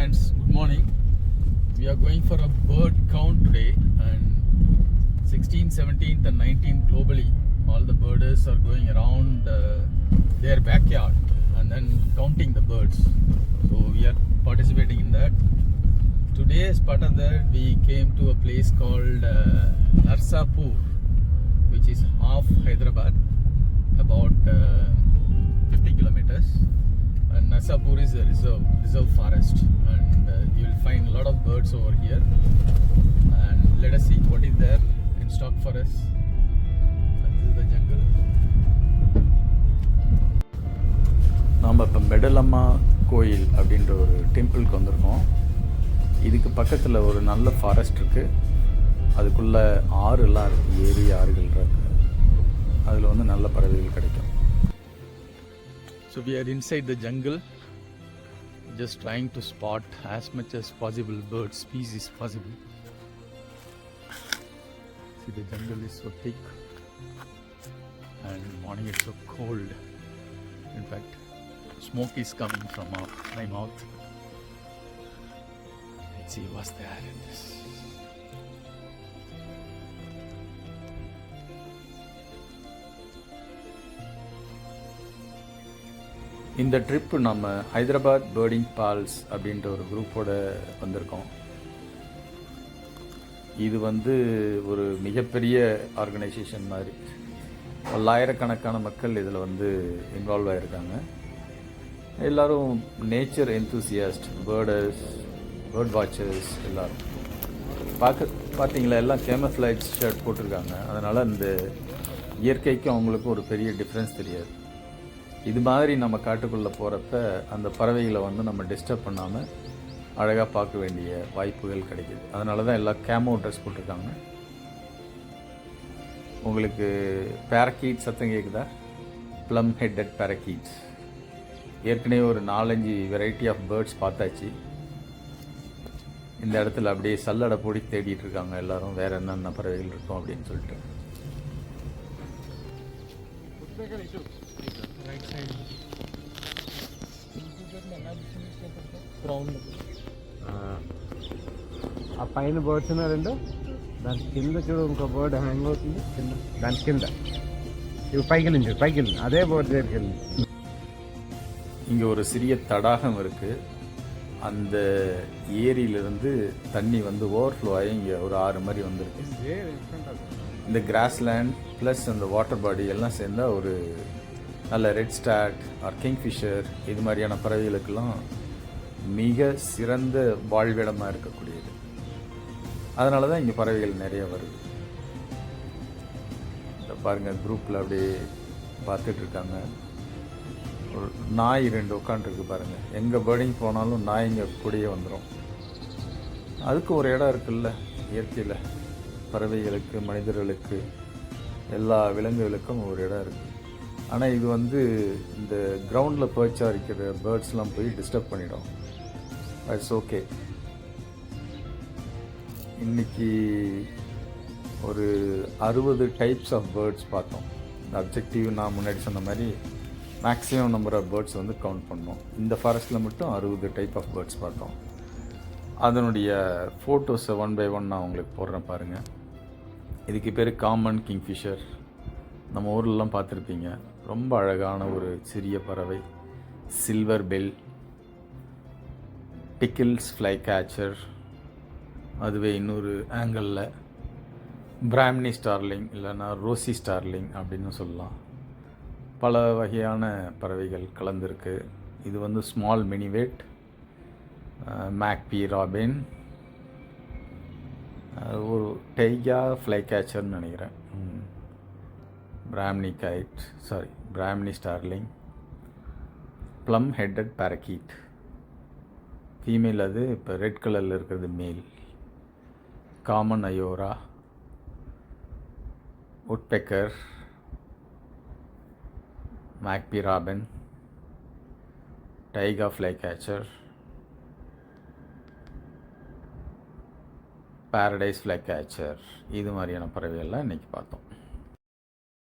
friends, good morning. We are going for a bird count today, and 16th, 17th, and 19th globally, all the birders are going around uh, their backyard and then counting the birds. So we are participating in that. Today, as part of that, we came to a place called uh, Narsapur, which is half Hyderabad, about uh, 50 kilometers. And is a reserve, reserve forest, and uh, you will find a lot of birds over here. And let us see what is there in stock for us. And this is the jungle. நாம் இப்போ மெடலம்மா கோயில் அப்படின்ற ஒரு டெம்பிளுக்கு வந்திருக்கோம் இதுக்கு பக்கத்தில் ஒரு நல்ல ஃபாரஸ்ட் இருக்குது அதுக்குள்ளே ஆறுலாம் இருக்குது ஏரி ஆறுகள் இருக்குது அதில் வந்து நல்ல பறவைகள் கிடைக்கும் So we are inside the jungle, just trying to spot as much as possible bird species possible. See the jungle is so thick and morning is so cold. In fact, smoke is coming from my mouth. Let's see what's there in this. இந்த trip நம்ம Hyderabad birding balls அப்படின்ற ஒரு குரூப்போட வந்திருக்கோம். இது வந்து ஒரு மிகப்பெரிய ஆர்கனைசேஷன் மாதிரி. பல்லாயிரக்கணக்கான மக்கள் இதில் வந்து இன்வால்வ் ஆகிருக்காங்க எல்லோரும் nature enthusiast birders bird watchers எல்லோரும். பார்க்க பார்த்தீங்களா? எல்லாம் கேமஃப்ளைட் ஷர்ட் போட்டிருக்காங்க. அதனால் இந்த இயற்கைக்கும் அவங்களுக்கும் ஒரு பெரிய டிஃப்ரென்ஸ் தெரியாது. இது மாதிரி நம்ம காட்டுக்குள்ளே போகிறப்ப அந்த பறவைகளை வந்து நம்ம டிஸ்டர்ப் பண்ணாமல் அழகாக பார்க்க வேண்டிய வாய்ப்புகள் கிடைக்கிது. அதனால தான் எல்லாம் கேமோ ட்ரெஸ் போட்டிருக்காங்க. உங்களுக்கு பேரக்கீட் சத்தம் கேட்குதா ப்ளம் ஹெட்டட் பேரக்கீட்ஸ் ஏற்கனவே ஒரு நாலஞ்சு வெரைட்டி ஆஃப் பேர்ட்ஸ் பார்த்தாச்சு. இந்த இடத்துல அப்படியே சல்லடை போடி தேடிட்டு இருக்காங்க எல்லாரும். வேற என்னென்ன பறவைகள் இருக்கும் அப்படின்னு சொல்லிட்டு. ఆ పైన బర్డ్స్ ఉన్నాయి రెండు దాని కింద చూడు ఇంకో బర్డ్ హ్యాంగ్ అవుతుంది కింద దాని కింద ఇవి పైకి వెళ్ళింది పైకి వెళ్ళింది అదే బర్డ్ దగ్గరికి వెళ్ళింది இங்கே ஒரு சிறிய தடாகம் இருக்குது அந்த ஏரியிலிருந்து தண்ணி வந்து ஓவர்ஃப்ளோ ஆகி இங்கே ஒரு ஆறு மாதிரி வந்திருக்கு இந்த கிராஸ்லேண்ட் ப்ளஸ் அந்த வாட்டர் பாடி எல்லாம் சேர்ந்தா ஒரு நல்ல ரெட் ஸ்டாக் ஆர் கிங்ஃபிஷர் இது மாதிரியான பறவைகளுக்கெல்லாம் மிக சிறந்த வாழ்விடமாக இருக்கக்கூடியது. அதனால தான் இங்கே பறவைகள் நிறைய வருது. இந்த பாருங்கள் குரூப்பில் அப்படியே பார்த்துட்டு இருக்காங்க. ஒரு நாய் ரெண்டு உட்காந்துருக்கு பாருங்கள் எங்கே பேர்டிங் போனாலும் நாய் இங்கே கூடயே வந்துடும் அதுக்கு ஒரு இடம் இருக்குல்ல இயற்கையில். பறவைகளுக்கு மனிதர்களுக்கு எல்லா விலங்குகளுக்கும் ஒரு இடம் இருக்குது ஆனால் இது வந்து இந்த கிரவுண்டில் பேர்ச்சாக இருக்கிற பேர்ட்ஸ்லாம் போய் டிஸ்டர்ப் பண்ணிடும். இட்ஸ் ஓகே இன்னைக்கு ஒரு அறுபது டைப்ஸ் ஆஃப் பேர்ட்ஸ் பார்த்தோம். இந்த அப்ஜெக்டிவ் நான் முன்னாடி சொன்ன மாதிரி மேக்ஸிமம் நம்பர் ஆஃப் பேர்ட்ஸ் வந்து கவுண்ட் பண்ணோம். இந்த ஃபாரஸ்ட்டில் மட்டும் அறுபது டைப் ஆஃப் பேர்ட்ஸ் பார்த்தோம். அதனுடைய ஃபோட்டோஸை ஒன் பை ஒன் நான் உங்களுக்கு போடுறேன் பாருங்கள் இதுக்கு பேர் காமன் கிங்ஃபிஷர் நம்ம ஊர்லலாம் பார்த்துருப்பீங்க. ரொம்ப அழகான ஒரு சிறிய பறவை. Silver bell pickles fly catcher அதுவே இன்னொரு ஆங்கிளில் பிராம்னி ஸ்டார்லிங் இல்லைன்னா ரோசி ஸ்டார்லிங் அப்படின்னு சொல்லலாம். பல வகையான பறவைகள் கலந்துருக்கு. இது வந்து ஸ்மால் மினிவேட் மேக்பி ராபின் ஒரு டைகா ஃப்ளை கேச்சர்னு நினைக்கிறேன். Brahminy kite sorry Brahminy starling plum headed parakeet female அது இப்போ ரெட் கலரில் இருக்கிறது male common iora woodpecker magpie robin taiga flycatcher paradise flycatcher இது மாதிரியான பறவைகள்லாம் இன்றைக்கி பார்த்தோம்.